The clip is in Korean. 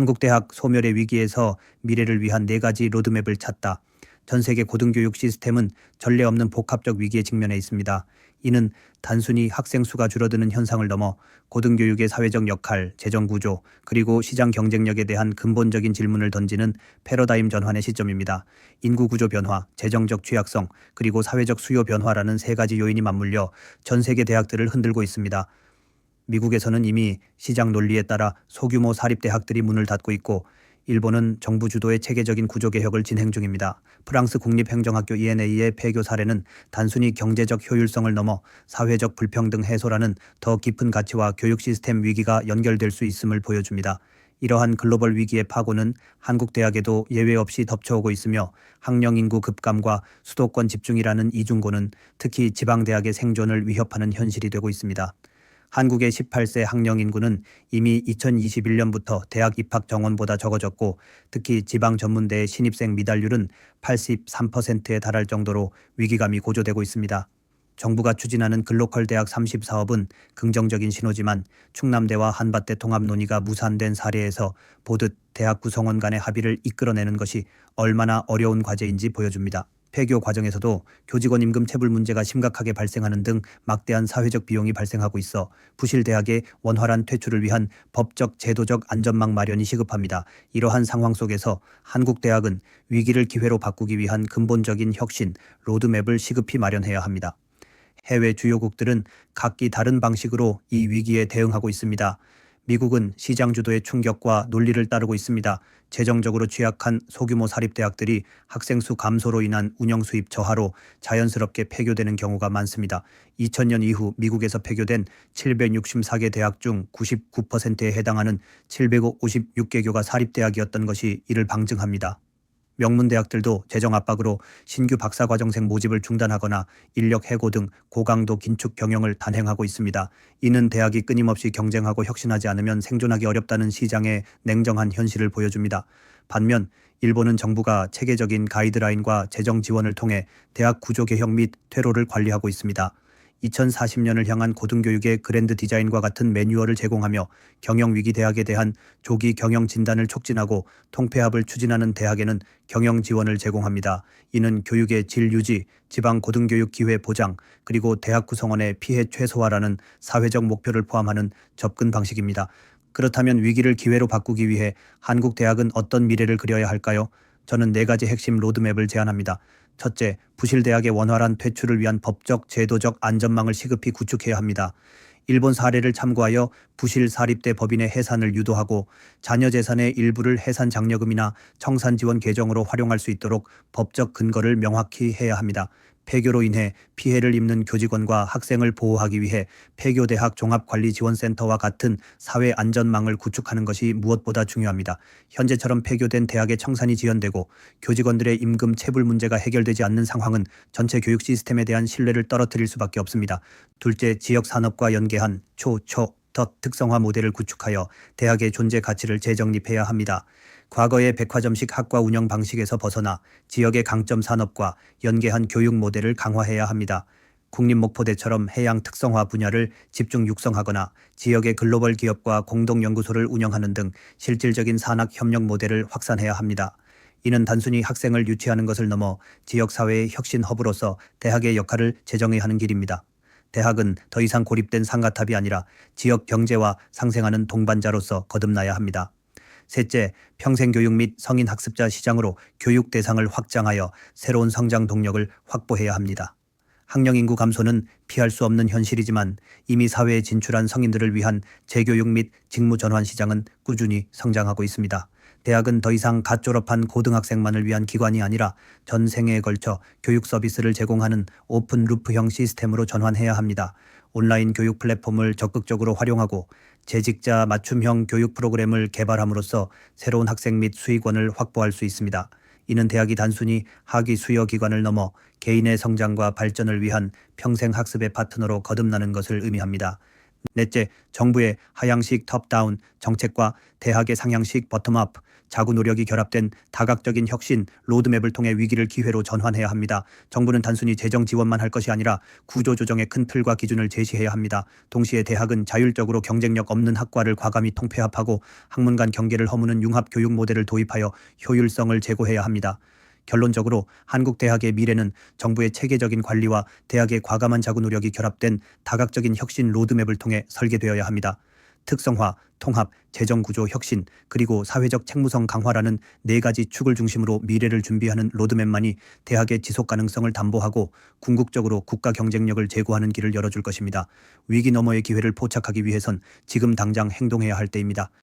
한국 대학 소멸의 위기에서 미래를 위한 네 가지 로드맵을 찾다. 전 세계 고등교육 시스템은 전례 없는 복합적 위기에 직면해 있습니다. 이는 단순히 학생 수가 줄어드는 현상을 넘어 고등교육의 사회적 역할, 재정 구조, 그리고 시장 경쟁력에 대한 근본적인 질문을 던지는 패러다임 전환의 시점입니다. 인구 구조 변화, 재정적 취약성, 그리고 사회적 수요 변화라는 세 가지 요인이 맞물려 전 세계 대학들을 흔들고 있습니다. 미국에서는 이미 시장 논리에 따라 소규모 사립대학들이 문을 닫고 있고 일본은 정부 주도의 체계적인 구조 개혁을 진행 중입니다. 프랑스 국립행정학교 ENA의 폐교 사례는 단순히 경제적 효율성을 넘어 사회적 불평등 해소라는 더 깊은 가치와 교육 시스템 위기가 연결될 수 있음을 보여줍니다. 이러한 글로벌 위기의 파고는 한국 대학에도 예외 없이 덮쳐오고 있으며 학령 인구 급감과 수도권 집중이라는 이중고는 특히 지방 대학의 생존을 위협하는 현실이 되고 있습니다. 한국의 18세 학령 인구는 이미 2021년부터 대학 입학 정원보다 적어졌고 특히 지방 전문대의 신입생 미달률은 83%에 달할 정도로 위기감이 고조되고 있습니다. 정부가 추진하는 글로컬 대학 30 사업은 긍정적인 신호지만 충남대와 한밭대 통합 논의가 무산된 사례에서 보듯 대학 구성원 간의 합의를 이끌어내는 것이 얼마나 어려운 과제인지 보여줍니다. 폐교 과정에서도 교직원 임금 체불 문제가 심각하게 발생하는 등 막대한 사회적 비용이 발생하고 있어 부실 대학의 원활한 퇴출을 위한 법적 제도적 안전망 마련이 시급합니다. 이러한 상황 속에서 한국 대학은 위기를 기회로 바꾸기 위한 근본적인 혁신 로드맵을 시급히 마련해야 합니다. 해외 주요국들은 각기 다른 방식으로 이 위기에 대응하고 있습니다. 미국은 시장 주도의 충격과 논리를 따르고 있습니다. 재정적으로 취약한 소규모 사립대학들이 학생 수 감소로 인한 운영 수입 저하로 자연스럽게 폐교되는 경우가 많습니다. 2000년 이후 미국에서 폐교된 764개 대학 중 99%에 해당하는 756개교가 사립대학이었던 것이 이를 방증합니다. 명문 대학들도 재정 압박으로 신규 박사과정생 모집을 중단하거나 인력 해고 등 고강도 긴축 경영을 단행하고 있습니다. 이는 대학이 끊임없이 경쟁하고 혁신하지 않으면 생존하기 어렵다는 시장의 냉정한 현실을 보여줍니다. 반면 일본은 정부가 체계적인 가이드라인과 재정 지원을 통해 대학 구조 개혁 및 퇴로를 관리하고 있습니다. 2040년을 향한 고등교육의 그랜드 디자인과 같은 매뉴얼을 제공하며 경영위기 대학에 대한 조기 경영 진단을 촉진하고 통폐합을 추진하는 대학에는 경영 지원을 제공합니다. 이는 교육의 질 유지, 지방 고등교육 기회 보장, 그리고 대학 구성원의 피해 최소화라는 사회적 목표를 포함하는 접근 방식입니다. 그렇다면 위기를 기회로 바꾸기 위해 한국 대학은 어떤 미래를 그려야 할까요? 저는 네 가지 핵심 로드맵을 제안합니다. 첫째, 부실대학의 원활한 퇴출을 위한 법적, 제도적 안전망을 시급히 구축해야 합니다. 일본 사례를 참고하여 부실 사립대 법인의 해산을 유도하고 자녀 재산의 일부를 해산 장려금이나 청산 지원 계정으로 활용할 수 있도록 법적 근거를 명확히 해야 합니다. 폐교로 인해 피해를 입는 교직원과 학생을 보호하기 위해 폐교대학 종합관리지원센터와 같은 사회 안전망을 구축하는 것이 무엇보다 중요합니다. 현재처럼 폐교된 대학의 청산이 지연되고 교직원들의 임금 체불 문제가 해결되지 않는 상황은 전체 교육 시스템에 대한 신뢰를 떨어뜨릴 수밖에 없습니다. 둘째, 지역 산업과 연계한 초, 초, 덧 특성화 모델을 구축하여 대학의 존재 가치를 재정립해야 합니다. 과거의 백화점식 학과 운영 방식에서 벗어나 지역의 강점 산업과 연계한 교육 모델을 강화해야 합니다. 국립목포대처럼 해양 특성화 분야를 집중 육성하거나 지역의 글로벌 기업과 공동연구소를 운영하는 등 실질적인 산학 협력 모델을 확산해야 합니다. 이는 단순히 학생을 유치하는 것을 넘어 지역사회의 혁신 허브로서 대학의 역할을 재정해야 하는 길입니다. 대학은 더 이상 고립된 상가탑이 아니라 지역 경제와 상생하는 동반자로서 거듭나야 합니다. 셋째, 평생교육 및 성인 학습자 시장으로 교육 대상을 확장하여 새로운 성장 동력을 확보해야 합니다. 학령 인구 감소는 피할 수 없는 현실이지만 이미 사회에 진출한 성인들을 위한 재교육 및 직무 전환 시장은 꾸준히 성장하고 있습니다. 대학은 더 이상 갓 졸업한 고등학생만을 위한 기관이 아니라 전 생애에 걸쳐 교육 서비스를 제공하는 오픈 루프형 시스템으로 전환해야 합니다. 온라인 교육 플랫폼을 적극적으로 활용하고 재직자 맞춤형 교육 프로그램을 개발함으로써 새로운 학생 및 수익원을 확보할 수 있습니다. 이는 대학이 단순히 학위 수여 기관을 넘어 개인의 성장과 발전을 위한 평생 학습의 파트너로 거듭나는 것을 의미합니다. 넷째, 정부의 하향식 톱다운 정책과 대학의 상향식 버텀업 자구 노력이 결합된 다각적인 혁신 로드맵을 통해 위기를 기회로 전환해야 합니다. 정부는 단순히 재정 지원만 할 것이 아니라 구조 조정의 큰 틀과 기준을 제시해야 합니다. 동시에 대학은 자율적으로 경쟁력 없는 학과를 과감히 통폐합하고 학문 간 경계를 허무는 융합 교육 모델을 도입하여 효율성을 제고해야 합니다. 결론적으로 한국 대학의 미래는 정부의 체계적인 관리와 대학의 과감한 자구 노력이 결합된 다각적인 혁신 로드맵을 통해 설계되어야 합니다. 특성화, 통합, 재정 구조 혁신, 그리고 사회적 책무성 강화라는 네 가지 축을 중심으로 미래를 준비하는 로드맵만이 대학의 지속 가능성을 담보하고 궁극적으로 국가 경쟁력을 제고하는 길을 열어줄 것입니다. 위기 너머의 기회를 포착하기 위해선 지금 당장 행동해야 할 때입니다.